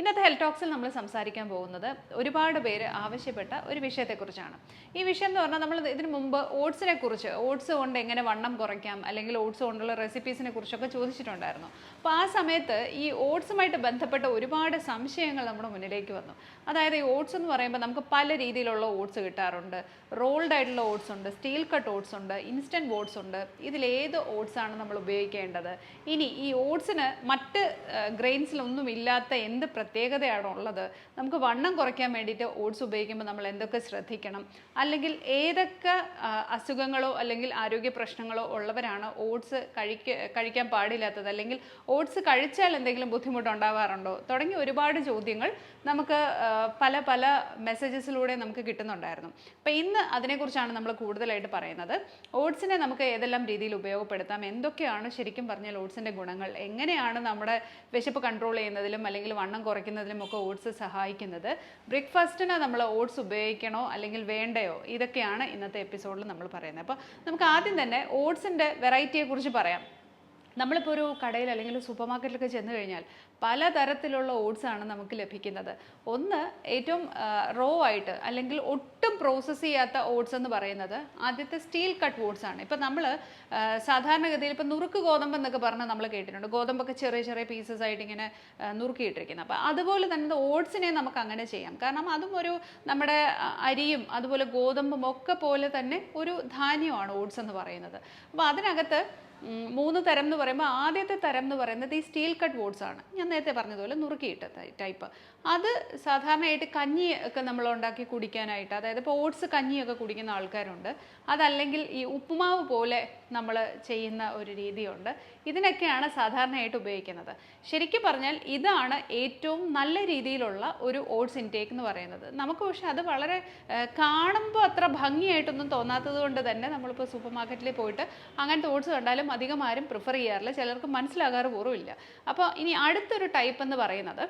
ഇന്നത്തെ ഹെൽത്ത് ടോക്സിൽ നമ്മൾ സംസാരിക്കാൻ പോകുന്നത് ഒരുപാട് പേര് ആവശ്യപ്പെട്ട ഒരു വിഷയത്തെക്കുറിച്ചാണ്. ഈ വിഷയം എന്ന് പറഞ്ഞാൽ നമ്മൾ ഇതിനു മുമ്പ് ഓട്സിനെ കുറിച്ച് ഓട്സ് കൊണ്ട് എങ്ങനെ വണ്ണം കുറയ്ക്കാം അല്ലെങ്കിൽ ഓട്സ് കൊണ്ടുള്ള റെസിപ്പീസിനെ കുറിച്ചൊക്കെ ചോദിച്ചിട്ടുണ്ടായിരുന്നു. അപ്പോൾ ആ സമയത്ത് ഈ ഓട്സുമായിട്ട് ബന്ധപ്പെട്ട ഒരുപാട് സംശയങ്ങൾ നമ്മുടെ മുന്നിലേക്ക് വന്നു. അതായത് ഈ ഓട്സ് എന്ന് പറയുമ്പോൾ നമുക്ക് പല രീതിയിലുള്ള ഓട്സ് കിട്ടാറുണ്ട്. റോൾഡ് ആയിട്ടുള്ള ഓട്സ് ഉണ്ട് സ്റ്റീൽ കട്ട് ഓട്സ് ഉണ്ട് ഇൻസ്റ്റന്റ് ഓട്സ് ഉണ്ട്. ഇതിലേത് ഓട്സ് ആണ് നമ്മൾ ഉപയോഗിക്കേണ്ടത്? ഇനി ഈ ഓട്സിന് മറ്റ് ഗ്രെയിൻസിലൊന്നും ഇല്ലാത്ത എന്ത് പ്രത്യേകതയാണോ ഉള്ളത്? നമുക്ക് വണ്ണം കുറയ്ക്കാൻ വേണ്ടിയിട്ട് ഓട്സ് ഉപയോഗിക്കുമ്പോൾ നമ്മൾ എന്തൊക്കെ ശ്രദ്ധിക്കണം? അല്ലെങ്കിൽ ഏതൊക്കെ അസുഖങ്ങളോ അല്ലെങ്കിൽ ആരോഗ്യ പ്രശ്നങ്ങളോ ഉള്ളവരാണ് ഓട്സ് കഴിക്ക കഴിക്കാൻ പാടില്ലാത്തത്? അല്ലെങ്കിൽ ഓട്സ് കഴിച്ചാൽ എന്തെങ്കിലും ബുദ്ധിമുട്ടുണ്ടാവാറുണ്ടോ? തുടങ്ങിയ ഒരുപാട് ചോദ്യങ്ങൾ നമുക്ക് പല പല മെസ്സേജസിലൂടെ നമുക്ക് കിട്ടുന്നുണ്ടായിരുന്നു. അപ്പോൾ ഇന്ന് അതിനെക്കുറിച്ചാണ് നമ്മൾ കൂടുതലായിട്ട് പറയുന്നത്. ഓട്സിനെ നമുക്ക് ഏതെല്ലാം രീതിയിൽ ഉപയോഗപ്പെടുത്താം? എന്തൊക്കെയാണ് ശരിക്കും പറഞ്ഞാൽ ഓട്സിന്റെ ഗുണങ്ങൾ? എങ്ങനെയാണ് നമ്മുടെ വിശപ്പ് കൺട്രോൾ ചെയ്യുന്നതിലും അല്ലെങ്കിൽ വണ്ണം ഒക്കെ ഓട്സ് സഹായിക്കുന്നത്. ബ്രേക്ക്ഫാസ്റ്റിന് നമ്മൾ ഓട്സ് ഉപയോഗിക്കണോ അല്ലെങ്കിൽ വേണ്ടയോ? ഇതൊക്കെയാണ് ഇന്നത്തെ എപ്പിസോഡിൽ നമ്മൾ പറയുന്നത്. അപ്പോൾ നമുക്ക് ആദ്യം തന്നെ ഓട്സിന്റെ വെറൈറ്റിയെക്കുറിച്ച് പറയാം. നമ്മളിപ്പോൾ ഒരു കടയിൽ അല്ലെങ്കിൽ സൂപ്പർ മാർക്കറ്റിലൊക്കെ ചെന്ന് കഴിഞ്ഞാൽ പലതരത്തിലുള്ള ഓട്സ് ആണ് നമുക്ക് ലഭിക്കുന്നത്. ഒന്ന് ഏറ്റവും റോ ആയിട്ട് അല്ലെങ്കിൽ ഒട്ടും പ്രോസസ്സ് ചെയ്യാത്ത ഓട്സ് എന്ന് പറയുന്നത് ആദ്യത്തെ സ്റ്റീൽ കട്ട് ഓട്സ് ആണ്. ഇപ്പം നമ്മൾ സാധാരണഗതിയിൽ ഇപ്പം നുറുക്ക് ഗോതമ്പ് എന്നൊക്കെ പറഞ്ഞാൽ നമ്മൾ കേട്ടിട്ടുണ്ട്. ഗോതമ്പൊക്കെ ചെറിയ ചെറിയ പീസസ് ആയിട്ട് ഇങ്ങനെ നുറുക്കിയിട്ടിരിക്കുന്നത് അപ്പം അതുപോലെ തന്നെ ഓട്സിനെ നമുക്ക് അങ്ങനെ ചെയ്യാം. കാരണം അതും ഒരു നമ്മുടെ അരിയും അതുപോലെ ഗോതമ്പും ഒക്കെ പോലെ തന്നെ ഒരു ധാന്യമാണ് ഓട്സ് എന്ന് പറയുന്നത്. അപ്പോൾ അതിനകത്ത് മൂന്ന് തരം എന്ന് പറയുമ്പോൾ ആദ്യത്തെ തരം എന്ന് പറയുന്നത് ഈ സ്റ്റീൽ കട്ട് വോട്ട്സ് ആണ്. ഞാൻ നേരത്തെ പറഞ്ഞതുപോലെ നുറുക്കിയിട്ട ടൈപ്പ്. അത് സാധാരണയായിട്ട് കഞ്ഞി ഒക്കെ നമ്മൾ ഉണ്ടാക്കി കുടിക്കാനായിട്ട് അതായത് ഇപ്പോൾ ഓട്സ് കഞ്ഞിയൊക്കെ കുടിക്കുന്ന ആൾക്കാരുണ്ട്. അതല്ലെങ്കിൽ ഈ ഉപ്പുമാവ് പോലെ നമ്മൾ ചെയ്യുന്ന ഒരു രീതിയുണ്ട്. ഇതിനൊക്കെയാണ് സാധാരണയായിട്ട് ഉപയോഗിക്കുന്നത്. ശരിക്കും പറഞ്ഞാൽ ഇതാണ് ഏറ്റവും നല്ല രീതിയിലുള്ള ഒരു ഓട്സ് ഇൻടേക്ക് എന്ന് പറയുന്നത്. നമുക്ക് പക്ഷേ അത് വളരെ കാണുമ്പോൾ അത്ര ഭംഗിയായിട്ടൊന്നും തോന്നാത്തത് കൊണ്ട് തന്നെ നമ്മളിപ്പോൾ സൂപ്പർ മാർക്കറ്റിൽ പോയിട്ട് അങ്ങനത്തെ ഓട്സ് കണ്ടാലും അധികം ആരും പ്രിഫർ ചെയ്യാറില്ല. ചിലർക്ക് മനസ്സിലാകാറ് പോലുമില്ല. അപ്പോൾ ഇനി അടുത്തൊരു ടൈപ്പ് എന്ന് പറയുന്നത്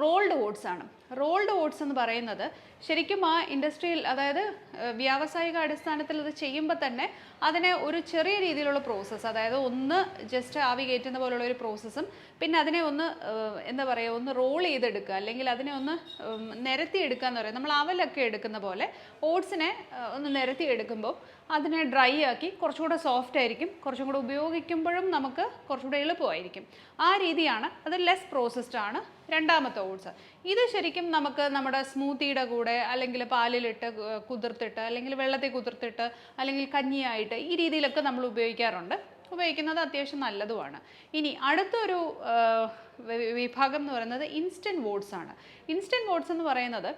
റോൾഡ് ഓട്സ് ആണ്. റോൾഡ് ഓട്സ് എന്ന് പറയുന്നത് ശരിക്കും ആ ഇൻഡസ്ട്രിയിൽ അതായത് വ്യാവസായിക അടിസ്ഥാനത്തിൽ അത് ചെയ്യുമ്പോൾ തന്നെ അതിനെ ഒരു ചെറിയ രീതിയിലുള്ള പ്രോസസ്സ് അതായത് ഒന്ന് ജസ്റ്റ് ആവി കയറ്റുന്ന പോലുള്ള ഒരു പ്രോസസ്സും പിന്നെ അതിനെ ഒന്ന് എന്താ പറയുക ഒന്ന് റോൾ ചെയ്തെടുക്കുക. അല്ലെങ്കിൽ അതിനെ ഒന്ന് നിരത്തി എടുക്കുക എന്ന് പറയുന്നത് നമ്മൾ അവലൊക്കെ എടുക്കുന്ന പോലെ ഓട്സിനെ ഒന്ന് നിരത്തി എടുക്കുമ്പോൾ അതിനെ ഡ്രൈ ആക്കി കുറച്ചുകൂടെ സോഫ്റ്റ് ആയിരിക്കും. കുറച്ചും കൂടെ ഉപയോഗിക്കുമ്പോഴും നമുക്ക് കുറച്ചുകൂടെ എളുപ്പമായിരിക്കും. ആ രീതിയാണ് അത് ലെസ് പ്രോസസ്ഡ് ആണ് രണ്ടാമത്തെ ഓട്സ് ഇത് ശരിക്കും നമുക്ക് നമ്മുടെ സ്മൂത്തിയുടെ കൂടെ അല്ലെങ്കിൽ പാലിലിട്ട് കുതിർത്തിട്ട് അല്ലെങ്കിൽ വെള്ളത്തിൽ കുതിർത്തിട്ട് അല്ലെങ്കിൽ കഞ്ഞിയായിട്ട് ഈ രീതിയിലൊക്കെ നമ്മൾ ഉപയോഗിക്കാറുണ്ട്. ഉപയോഗിക്കുന്നത് അത്യാവശ്യം നല്ലതുമാണ്. ഇനി അടുത്തൊരു വിഭാഗം എന്ന് പറയുന്നത് ഇൻസ്റ്റന്റ് വോട്ട്സ് ആണ്. ഇൻസ്റ്റന്റ് വോട്ട്സ് എന്ന് പറയുന്നത്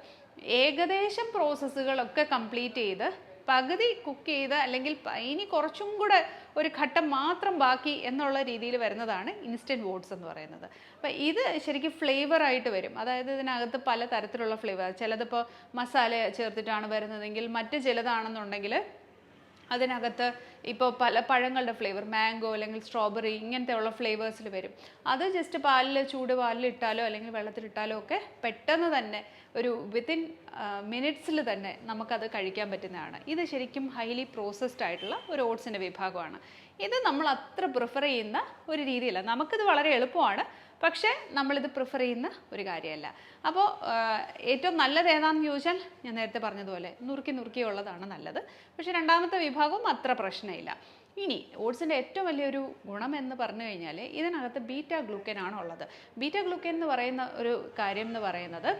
ഏകദേശം പ്രോസസ്സുകളൊക്കെ കംപ്ലീറ്റ് ചെയ്ത് പകുതി കുക്ക് ചെയ്ത് അല്ലെങ്കിൽ ഇനി കുറച്ചും കൂടെ ഒരു ഘട്ടം മാത്രം ബാക്കി എന്നുള്ള രീതിയിൽ വരുന്നതാണ് ഇൻസ്റ്റന്റ് വോട്ട്സ് എന്ന് പറയുന്നത്. അപ്പോൾ ഇത് ശരിക്കും ഫ്ലേവർ ആയിട്ട് വരും. അതായത് ഇതിനകത്ത് പല തരത്തിലുള്ള ഫ്ലേവർ ചിലതിപ്പോൾ മസാല ചേർത്തിട്ടാണ് വരുന്നതെങ്കിൽ മറ്റ് ചിലതാണെന്നുണ്ടെങ്കിൽ അതിനകത്ത് ഇപ്പോൾ പല പഴങ്ങളുടെ ഫ്ലേവർ മാംഗോ അല്ലെങ്കിൽ സ്ട്രോബെറി ഇങ്ങനത്തെ ഉള്ള ഫ്ലേവേഴ്സിൽ വരും. അത് ജസ്റ്റ് പാലിൽ ചൂട് പാലിൽ ഇട്ടാലോ അല്ലെങ്കിൽ വെള്ളത്തിലിട്ടാലോ ഒക്കെ പെട്ടെന്ന് തന്നെ ഒരു വിത്തിൻ മിനിറ്റ്സിൽ തന്നെ നമുക്കത് കഴിക്കാൻ പറ്റുന്നതാണ്. ഇത് ശരിക്കും ഹൈലി പ്രോസസ്ഡ് ആയിട്ടുള്ള ഒരു ഓട്സിന്റെ വിഭാഗമാണ്. ഇത് നമ്മൾ അത്ര പ്രിഫർ ചെയ്യുന്ന ഒരു രീതിയല്ല. നമുക്കിത് വളരെ എളുപ്പമാണ്. പക്ഷേ നമ്മളിത് പ്രിഫർ ചെയ്യുന്ന ഒരു കാര്യമല്ല. അപ്പോൾ ഏറ്റവും നല്ലത് ഏതാണെന്ന് ചോദിച്ചാൽ ഞാൻ നേരത്തെ പറഞ്ഞതുപോലെ നുറുക്കി നുറുക്കിയുള്ളതാണ് നല്ലത്. പക്ഷേ രണ്ടാമത്തെ വിഭാഗവും അത്ര പ്രശ്നമില്ല. ഇനി ഓട്സിന്റെ ഏറ്റവും വലിയൊരു ഗുണം എന്ന് പറഞ്ഞു കഴിഞ്ഞാൽ ഇതിനകത്ത് ബീറ്റ ഗ്ലൂക്കൻ ആണ് ഉള്ളത്. ബീറ്റ ഗ്ലൂക്കൻ എന്ന് പറയുന്ന ഒരു കാര്യം എന്ന് പറയുന്നത്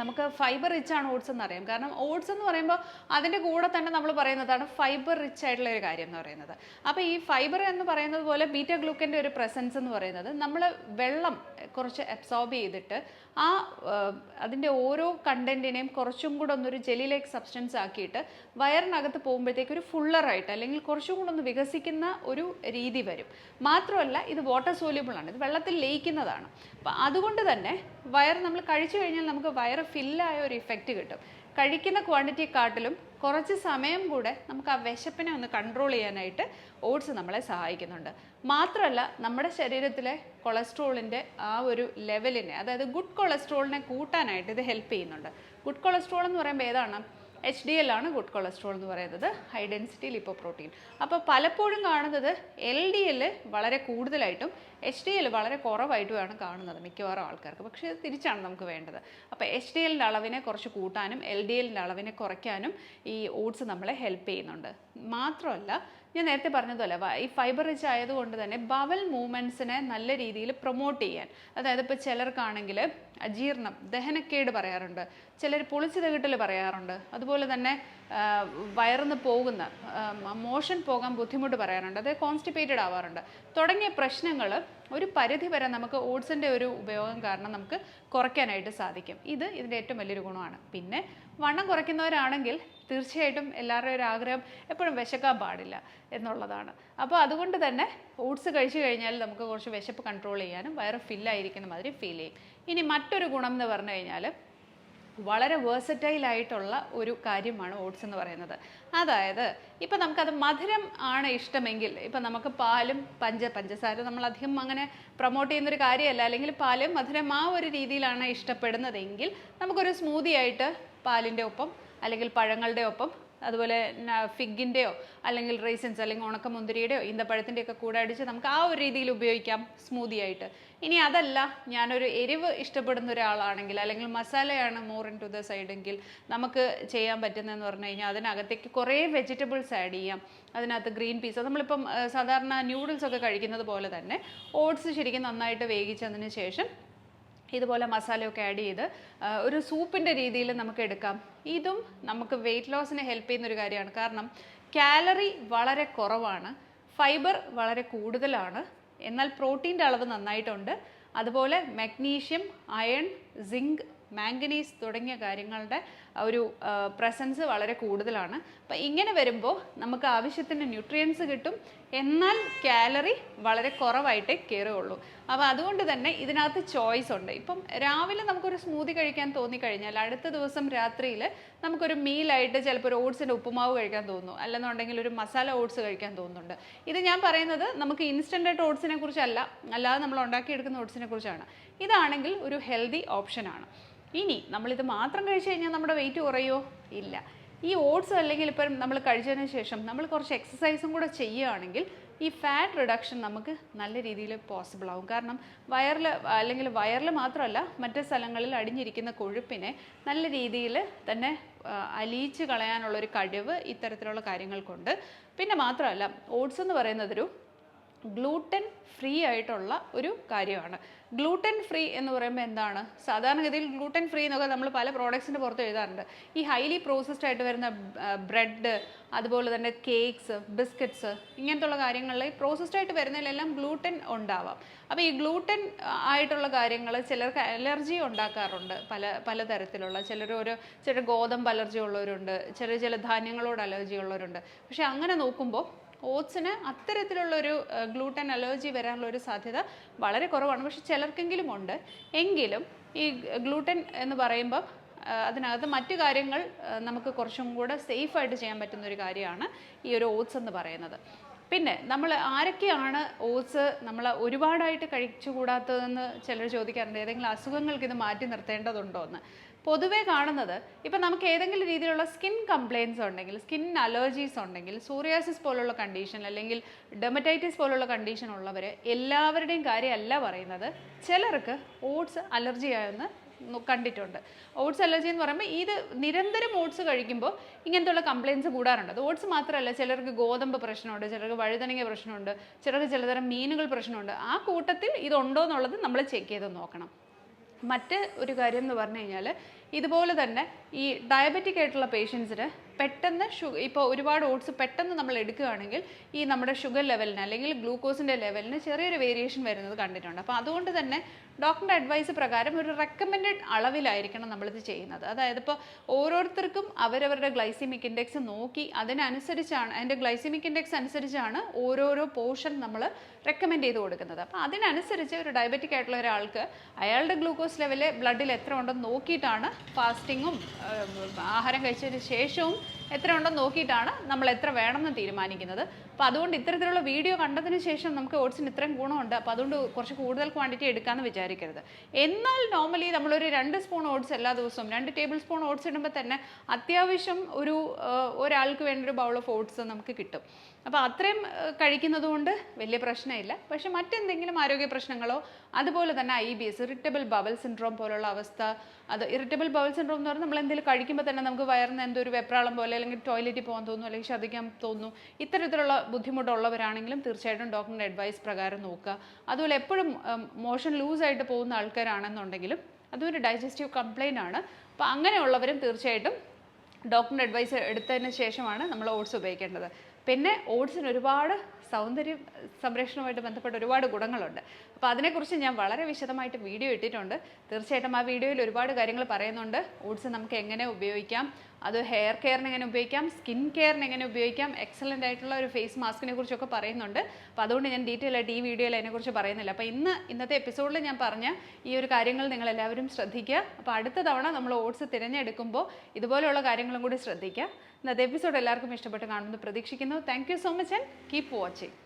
നമുക്ക് ഫൈബർ റിച്ച് ആണ് ഓട്സ് എന്ന് അറിയാം. കാരണം ഓട്സ് എന്ന് പറയുമ്പോൾ അതിന്റെ കൂടെ തന്നെ നമ്മൾ പറയുന്നതാണ് ഫൈബർ റിച്ച് ആയിട്ടുള്ള ഒരു കാര്യം എന്ന് പറയുന്നത്. അപ്പോൾ ഈ ഫൈബർ എന്ന് പറയുന്നത് പോലെ ബീറ്റ ഗ്ലൂക്കന്റെ ഒരു പ്രസൻസ് എന്ന് പറയുന്നത് നമ്മൾ വെള്ളം കുറച്ച് അബ്സോർബ് ചെയ്തിട്ട് ആ അതിന്റെ ഓരോ കണ്ടന്റിനെയും കുറച്ചും കൂടെ ഒന്നൊരു ജെലി ലൈക്ക് സബ്സ്റ്റൻസ് ആക്കിയിട്ട് വയറിനകത്ത് പോകുമ്പോഴത്തേക്ക് ഒരു ഫുള്ളറായിട്ട് അല്ലെങ്കിൽ കുറച്ചും കൂടെ ഒന്ന് വികസിക്കുന്ന ഒരു രീതി വരും. മാത്രമല്ല ഇത് വാട്ടർ സോല്യൂബിൾ ആണ്. ഇത് വെള്ളത്തിൽ ലയിക്കുന്നതാണ്. അപ്പം അതുകൊണ്ട് തന്നെ വയർ നമ്മൾ കഴിച്ചു കഴിഞ്ഞാൽ നമുക്ക് വയറ് ഫില്ലായ ഒരു ഇഫക്റ്റ് കിട്ടും. കഴിക്കുന്ന ക്വാണ്ടിറ്റിയെക്കാട്ടിലും കുറച്ച് സമയം കൂടെ നമുക്ക് ആ വിശപ്പിനെ ഒന്ന് കൺട്രോൾ ചെയ്യാനായിട്ട് ഓട്സ് നമ്മളെ സഹായിക്കുന്നുണ്ട്. മാത്രമല്ല നമ്മുടെ ശരീരത്തിലെ കൊളസ്ട്രോളിന്റെ ആ ഒരു ലെവലിനെ അതായത് ഗുഡ് കൊളസ്ട്രോളിനെ കൂട്ടാനായിട്ട് ഇത് ഹെൽപ്പ് ചെയ്യുന്നുണ്ട്. ഗുഡ് കൊളസ്ട്രോൾ എന്ന് പറയുമ്പോൾ ഏതാണ്? എച്ച് ഡി എൽ ആണ് ഗുഡ് കൊളസ്ട്രോൾ എന്ന് പറയുന്നത് ഹൈ ഡെൻസിറ്റി ലിപ്പോ പ്രോട്ടീൻ അപ്പോൾ പലപ്പോഴും കാണുന്നത് എൽ ഡി എൽ വളരെ കൂടുതലായിട്ടും എച്ച് ഡി എൽ വളരെ കുറവായിട്ടുമാണ് കാണുന്നത് മിക്കവാറും ആൾക്കാർക്ക്. പക്ഷേ തിരിച്ചാണ് നമുക്ക് വേണ്ടത്. അപ്പോൾ എച്ച് ഡി എല്ലിന്റെ അളവിനെ കുറച്ച് കൂട്ടാനും എൽ ഡി എല്ലിന്റെ അളവിനെ കുറയ്ക്കാനും ഈ ഓട്സ് നമ്മളെ ഹെൽപ്പ് ചെയ്യുന്നുണ്ട്. മാത്രമല്ല ഞാൻ നേരത്തെ പറഞ്ഞതുപോലെ ഈ ഫൈബർ റിച്ച് ആയതുകൊണ്ട് തന്നെ ബവൽ മൂവ്മെന്റ്സിനെ നല്ല രീതിയിൽ പ്രൊമോട്ട് ചെയ്യാൻ അതായത് ഇപ്പോൾ ചിലർക്കാണെങ്കിൽ അജീർണം ദഹനക്കേട് പറയാറുണ്ട് ചിലർ പുളിച്ചു തകിട്ടൽ പറയാറുണ്ട് അതുപോലെ തന്നെ വയറിന്ന് പോകുന്ന മോഷൻ പോകാൻ ബുദ്ധിമുട്ട് പറയാറുണ്ട്. അത് കോൺസ്റ്റിപ്പേറ്റഡ് ആവാറുണ്ട്. തുടങ്ങിയ പ്രശ്നങ്ങൾ ഒരു പരിധി വരെ നമുക്ക് ഓട്സിന്റെ ഒരു ഉപയോഗം കാരണം നമുക്ക് കുറയ്ക്കാനായിട്ട് സാധിക്കും. ഇത് ഇതിന്റെ ഏറ്റവും വലിയൊരു ഗുണമാണ്. പിന്നെ വണ്ണം കുറയ്ക്കുന്നവരാണെങ്കിൽ തീർച്ചയായിട്ടും എല്ലാവരുടെയും ഒരു ആഗ്രഹം എപ്പോഴും വിശക്കാൻ പാടില്ല എന്നുള്ളതാണ്. അപ്പോൾ അതുകൊണ്ട് തന്നെ ഓട്സ് കഴിച്ചു കഴിഞ്ഞാൽ നമുക്ക് കുറച്ച് വിശപ്പ് കൺട്രോൾ ചെയ്യാനും വയറ് ഫില്ലായിരിക്കുന്ന മാതിരി ഫീൽ ചെയ്യും. ഇനി മറ്റൊരു ഗുണം എന്ന് പറഞ്ഞു കഴിഞ്ഞാൽ വളരെ വേഴ്സറ്റൈൽ ആയിട്ടുള്ള ഒരു കാര്യമാണ് ഓട്സ് എന്ന് പറയുന്നത്. അതായത് ഇപ്പം നമുക്കത് മധുരം ആണ് ഇഷ്ടമെങ്കിൽ ഇപ്പം നമുക്ക് പാലും പഞ്ച പഞ്ചസാര നമ്മൾ അധികം അങ്ങനെ പ്രൊമോട്ട് ചെയ്യുന്നൊരു കാര്യമല്ല. അല്ലെങ്കിൽ പാലും മധുരം ആ ഒരു രീതിയിലാണ് ഇഷ്ടപ്പെടുന്നതെങ്കിൽ നമുക്കൊരു സ്മൂതി ആയിട്ട് പാലിന്റെ ഒപ്പം അല്ലെങ്കിൽ പഴങ്ങളുടെ ഒപ്പം അതുപോലെ ഫിഗിന്റെയോ അല്ലെങ്കിൽ റേസൻസ് അല്ലെങ്കിൽ ഉണക്കമുന്തിരിയുടെയോ ഈന്തപ്പഴത്തിന്റെയൊക്കെ കൂടെ അടിച്ച് നമുക്ക് ആ ഒരു രീതിയിൽ ഉപയോഗിക്കാം സ്മൂതി ആയിട്ട് ഇനി അതല്ല ഞാനൊരു എരിവ് ഇഷ്ടപ്പെടുന്ന ഒരാളാണെങ്കിൽ അല്ലെങ്കിൽ മസാലയാണ് more in to the side എങ്കിൽ നമുക്ക് ചെയ്യാൻ പറ്റുന്നതെന്ന് പറഞ്ഞു കഴിഞ്ഞാൽ അതിനകത്തേക്ക് കുറേ വെജിറ്റബിൾസ് ആഡ് ചെയ്യാം. അതിനകത്ത് ഗ്രീൻ പീസ് നമ്മളിപ്പം സാധാരണ ന്യൂഡിൽസ് ഒക്കെ കഴിക്കുന്നത് പോലെ തന്നെ ഓട്സ് ശരിക്കും നന്നായിട്ട് വേവിച്ചതിന് ശേഷം ഇതുപോലെ മസാലയൊക്കെ ആഡ് ചെയ്ത് ഒരു സൂപ്പിന്റെ രീതിയിൽ നമുക്ക് എടുക്കാം. ഇതും നമുക്ക് വെയിറ്റ് ലോസിന് ഹെൽപ്പ് ചെയ്യുന്ന ഒരു കാര്യമാണ്. കാരണം കാലറി വളരെ കുറവാണ് ഫൈബർ വളരെ കൂടുതലാണ് എന്നാൽ പ്രോട്ടീന്റെ അളവ് നന്നായിട്ടുണ്ട്. അതുപോലെ മഗ്നീഷ്യം അയൺ സിങ്ക് മാംഗനീസ് തുടങ്ങിയ കാര്യങ്ങളുടെ ഒരു പ്രസൻസ് വളരെ കൂടുതലാണ്. അപ്പം ഇങ്ങനെ വരുമ്പോൾ നമുക്ക് ആവശ്യത്തിന് ന്യൂട്രിയൻസ് കിട്ടും. എന്നാൽ കാലറി വളരെ കുറവായിട്ടേ കയറുകയുള്ളൂ അപ്പോൾ അതുകൊണ്ട് തന്നെ ഇതിനകത്ത് ചോയ്സ് ഉണ്ട്. ഇപ്പം രാവിലെ നമുക്കൊരു സ്മൂതി കഴിക്കാൻ തോന്നിക്കഴിഞ്ഞാൽ അടുത്ത ദിവസം രാത്രിയിൽ നമുക്കൊരു മീലായിട്ട് ചിലപ്പോൾ ഒരു ഓട്സിന്റെ ഉപ്പുമാവ് കഴിക്കാൻ തോന്നുന്നു. അല്ലെന്നുണ്ടെങ്കിൽ ഒരു മസാല ഓട്സ് കഴിക്കാൻ തോന്നുന്നുണ്ട്. ഇത് ഞാൻ പറയുന്നത് നമുക്ക് ഇൻസ്റ്റന്റ് ആയിട്ട് ഓട്സിനെ കുറിച്ചല്ല. അല്ലാതെ നമ്മൾ ഉണ്ടാക്കിയെടുക്കുന്ന ഓട്സിനെ കുറിച്ചാണ്. ഇതാണെങ്കിൽ ഒരു ഹെൽത്തി ഓപ്ഷനാണ് ഇനി നമ്മളിത് മാത്രം കഴിച്ചു കഴിഞ്ഞാൽ നമ്മുടെ വെയിറ്റ് കുറയോ? ഇല്ല. ഈ ഓട്സ് അല്ലെങ്കിൽ ഇപ്പം നമ്മൾ കഴിച്ചതിന് ശേഷം നമ്മൾ കുറച്ച് എക്സസൈസും കൂടെ ചെയ്യുകയാണെങ്കിൽ ഈ ഫാറ്റ് റിഡക്ഷൻ നമുക്ക് നല്ല രീതിയിൽ പോസിബിൾ ആവും. കാരണം വയറിൽ അല്ലെങ്കിൽ വയറിൽ മാത്രമല്ല മറ്റ് സ്ഥലങ്ങളിൽ അടിഞ്ഞിരിക്കുന്ന കൊഴുപ്പിനെ നല്ല രീതിയിൽ തന്നെ അലിയിച്ച് കളയാനുള്ളൊരു കഴിവ് ഇത്തരത്തിലുള്ള കാര്യങ്ങൾക്കുണ്ട്. പിന്നെ മാത്രമല്ല ഓട്സ് എന്ന് പറയുന്നതൊരു ഗ്ലൂട്ടൻ ഫ്രീ ആയിട്ടുള്ള ഒരു കാര്യമാണ്. ഗ്ലൂട്ടൻ ഫ്രീ എന്ന് പറയുമ്പോൾ എന്താണ്? സാധാരണഗതിയിൽ ഗ്ലൂട്ടൻ ഫ്രീ എന്നൊക്കെ നമ്മൾ പല പ്രോഡക്ട്സിന്റെ പുറത്ത് എഴുതാറുണ്ട്. ഈ ഹൈലി പ്രോസസ്ഡ് ആയിട്ട് വരുന്ന ബ്രെഡ് അതുപോലെ തന്നെ കേക്ക്സ് ബിസ്ക്കറ്റ്സ് ഇങ്ങനത്തുള്ള കാര്യങ്ങളിൽ പ്രോസസ്ഡ് ആയിട്ട് വരുന്നതിലെല്ലാം ഗ്ലൂട്ടൻ ഉണ്ടാവാം. അപ്പോൾ ഈ ഗ്ലൂട്ടൻ ആയിട്ടുള്ള കാര്യങ്ങൾ ചിലർക്ക് അലർജി ഉണ്ടാക്കാറുണ്ട് പല പലതരത്തിലുള്ള ചിലർ ഒരു ചില ഗോതമ്പ് അലർജി ഉള്ളവരുണ്ട്. ചില ചില ധാന്യങ്ങളോട് അലർജി ഉള്ളവരുണ്ട്. പക്ഷേ അങ്ങനെ നോക്കുമ്പോൾ ഓട്സിന് അത്തരത്തിലുള്ളൊരു ഗ്ലൂട്ടൻ അലർജി വരാനുള്ള ഒരു സാധ്യത വളരെ കുറവാണ്. പക്ഷെ ചിലർക്കെങ്കിലും ഉണ്ട്. എങ്കിലും ഈ ഗ്ലൂട്ടൻ എന്ന് പറയുമ്പോൾ അതിനകത്ത് മറ്റു കാര്യങ്ങൾ നമുക്ക് കുറച്ചും കൂടെ സേഫായിട്ട് ചെയ്യാൻ പറ്റുന്ന ഒരു കാര്യമാണ് ഈ ഒരു ഓട്സ് എന്ന് പറയുന്നത്. പിന്നെ നമ്മൾ ആരൊക്കെയാണ് ഓട്സ് നമ്മൾ ഒരുപാടായിട്ട് കഴിച്ചുകൂടാത്തതെന്ന് ചിലർ ചോദിക്കാറുണ്ട്. ഏതെങ്കിലും അസുഖങ്ങൾക്ക് ഇത് മാറ്റി നിർത്തേണ്ടതുണ്ടോ എന്ന് പൊതുവേ കാണുന്നത് ഇപ്പം നമുക്ക് ഏതെങ്കിലും രീതിയിലുള്ള സ്കിൻ കംപ്ലയിൻസ് ഉണ്ടെങ്കിൽ സ്കിൻ അലർജീസ് ഉണ്ടെങ്കിൽ സൂറിയാസിസ് പോലുള്ള കണ്ടീഷൻ അല്ലെങ്കിൽ ഡെമറ്റൈറ്റിസ് പോലുള്ള കണ്ടീഷൻ ഉള്ളവർ എല്ലാവരുടെയും കാര്യമല്ല പറയുന്നത്. ചിലർക്ക് ഓട്സ് അലർജി ആയെന്ന് കണ്ടിട്ടുണ്ട്. ഓട്സ് അലർജി എന്ന് പറയുമ്പോൾ ഇത് നിരന്തരം ഓട്സ് കഴിക്കുമ്പോൾ ഇങ്ങനത്തെയുള്ള കംപ്ലയിൻസ് കൂടാറുണ്ട്. അത് ഓട്സ് മാത്രമല്ല ചിലർക്ക് ഗോതമ്പ് പ്രശ്നമുണ്ട് ചിലർക്ക് വഴുതനങ്ങ പ്രശ്നമുണ്ട് ചിലർക്ക് ചിലതരം മീനുകൾ പ്രശ്നമുണ്ട്. ആ കൂട്ടത്തിൽ ഇതുണ്ടോ എന്നുള്ളത് നമ്മൾ ചെക്ക് ചെയ്ത് നോക്കണം. മറ്റ് ഒരു കാര്യം എന്ന് പറഞ്ഞു കഴിഞ്ഞാൽ ഇതുപോലെ തന്നെ ഈ ഡയബറ്റിക് ആയിട്ടുള്ള പേഷ്യൻസിന് പെട്ടെന്ന് ഷു ഇപ്പോൾ ഒരുപാട് ഓട്സ് പെട്ടെന്ന് നമ്മൾ എടുക്കുകയാണെങ്കിൽ ഈ നമ്മുടെ ഷുഗർ ലെവലിന് അല്ലെങ്കിൽ ഗ്ലൂക്കോസിന്റെ ലെവലിന് ചെറിയൊരു വേരിയേഷൻ വരുന്നത് കണ്ടിട്ടുണ്ട്. അപ്പോൾ അതുകൊണ്ട് തന്നെ ഡോക്ടറുടെ അഡ്വൈസ് പ്രകാരം ഒരു റെക്കമെൻഡഡ് അളവിലായിരിക്കണം നമ്മളിത് ചെയ്യുന്നത്. അതായത് ഇപ്പോൾ ഓരോരുത്തർക്കും അവരവരുടെ ഗ്ലൈസിമിക് ഇൻഡെക്സ് നോക്കി അതിനനുസരിച്ചാണ് അതിന്റെ ഗ്ലൈസിമിക് ഇൻഡെക്സ് അനുസരിച്ചാണ് ഓരോരോ പോർഷൻ നമ്മൾ റെക്കമെൻഡ് ചെയ്ത് കൊടുക്കുന്നത്. അപ്പോൾ അതിനനുസരിച്ച് ഒരു ഡയബറ്റിക് ആയിട്ടുള്ള ഒരാൾക്ക് അയാളുടെ ഗ്ലൂക്കോസ് ലെവൽ ബ്ലഡിൽ എത്ര ഉണ്ടെന്ന് നോക്കിയിട്ടാണ് ഫാസ്റ്റിങ്ങും ആഹാരം കഴിച്ചതിന് ശേഷവും എത്ര ഉണ്ടെന്ന് നോക്കിയിട്ടാണ് നമ്മൾ എത്ര വേണമെന്ന് തീരുമാനിക്കുന്നത്. അപ്പോൾ അതുകൊണ്ട് ഇത്തരത്തിലുള്ള വീഡിയോ കണ്ടതിന് ശേഷം നമുക്ക് ഓട്സിന് ഇത്രയും ഗുണമുണ്ട്. അപ്പോൾ അതുകൊണ്ട് കുറച്ച് കൂടുതൽ ക്വാണ്ടിറ്റി എടുക്കാമെന്ന് വിചാരിക്കരുത്. എന്നാൽ നോർമലി നമ്മളൊരു രണ്ട് സ്പൂൺ ഓട്സ് എല്ലാ ദിവസവും രണ്ട് ടേബിൾ സ്പൂൺ ഓട്സ് ഇടുമ്പോൾ തന്നെ അത്യാവശ്യം ഒരു ഒരാൾക്ക് വേണ്ട ഒരു ബൗൾ ഓഫ് ഓട്സ് നമുക്ക് കിട്ടും. അപ്പോൾ അത്രയും കഴിക്കുന്നത് കൊണ്ട് വലിയ പ്രശ്നമില്ല. പക്ഷെ മറ്റെന്തെങ്കിലും ആരോഗ്യ പ്രശ്നങ്ങളോ അതുപോലെ തന്നെ I B S irritable bowel syndrome പോലുള്ള അവസ്ഥ അത് ഇറിറ്റബിൾ ബവൽ സിൻഡ്രോം എന്ന് പറഞ്ഞാൽ നമ്മൾ എന്തെങ്കിലും കഴിക്കുമ്പോൾ തന്നെ നമുക്ക് വയറിന് എന്തോ ഒരു വെപ്രാളം പോലെ അല്ലെങ്കിൽ ടോയ്ലറ്റിൽ പോകാൻ തോന്നുന്നു അല്ലെങ്കിൽ ശ്രദ്ധിക്കാൻ തോന്നുന്നു ഇത്തരത്തിലുള്ള ബുദ്ധിമുട്ടുള്ളവരാണെങ്കിലും തീർച്ചയായിട്ടും ഡോക്ടറിന്റെ അഡ്വൈസ് പ്രകാരം നോക്കുക. അതുപോലെ എപ്പോഴും മോഷൻ ലൂസായിട്ട് പോകുന്ന ആൾക്കാരാണെന്നുണ്ടെങ്കിലും അതൊരു ഡൈജസ്റ്റീവ് കംപ്ലയിന്റ് ആണ്. അപ്പോൾ അങ്ങനെയുള്ളവരും തീർച്ചയായിട്ടും ഡോക്ടറിന്റെ അഡ്വൈസ് എടുത്തതിന് ശേഷമാണ് നമ്മൾ ഓട്സ് ഉപയോഗിക്കേണ്ടത്. പിന്നെ ഓട്സിന് ഒരുപാട് സൗന്ദര്യ സംരക്ഷണവുമായിട്ട് ബന്ധപ്പെട്ട ഒരുപാട് ഗുണങ്ങളുണ്ട്. അപ്പോൾ അതിനെക്കുറിച്ച് ഞാൻ വളരെ വിശദമായിട്ട് വീഡിയോ ഇട്ടിട്ടുണ്ട്. തീർച്ചയായിട്ടും ആ വീഡിയോയിൽ ഒരുപാട് കാര്യങ്ങൾ പറയുന്നുണ്ട്. ഓട്സ് നമുക്ക് എങ്ങനെ ഉപയോഗിക്കാം? അത് ഹെയർ കെയറിന് എങ്ങനെ ഉപയോഗിക്കാം സ്കിൻ കെയറിന് എങ്ങനെ ഉപയോഗിക്കാം എക്സലന്റ് ആയിട്ടുള്ള ഒരു ഫേസ് മാസ്കിനെ കുറിച്ചൊക്കെ പറയുന്നുണ്ട്. അപ്പോൾ അതുകൊണ്ട് ഞാൻ ഡീറ്റെയിൽ ആയിട്ട് ഈ വീഡിയോയിൽ അതിനെക്കുറിച്ച് പറയുന്നില്ല. അപ്പോൾ ഇന്ന് ഇന്നത്തെ എപ്പിസോഡിൽ ഞാൻ പറഞ്ഞ ഈ ഒരു കാര്യങ്ങൾ നിങ്ങൾ എല്ലാവരും ശ്രദ്ധിക്കുക. അപ്പോൾ അടുത്ത തവണ നമ്മൾ ഓട്സ് തിരഞ്ഞെടുക്കുമ്പോൾ ഇതുപോലെയുള്ള കാര്യങ്ങളും കൂടി ശ്രദ്ധിക്കുക. ഇന്നത്തെ എപ്പിസോഡ് എല്ലാവർക്കും ഇഷ്ടപ്പെട്ട് കാണുമെന്ന് പ്രതീക്ഷിക്കുന്നു. Thank so much and keep watching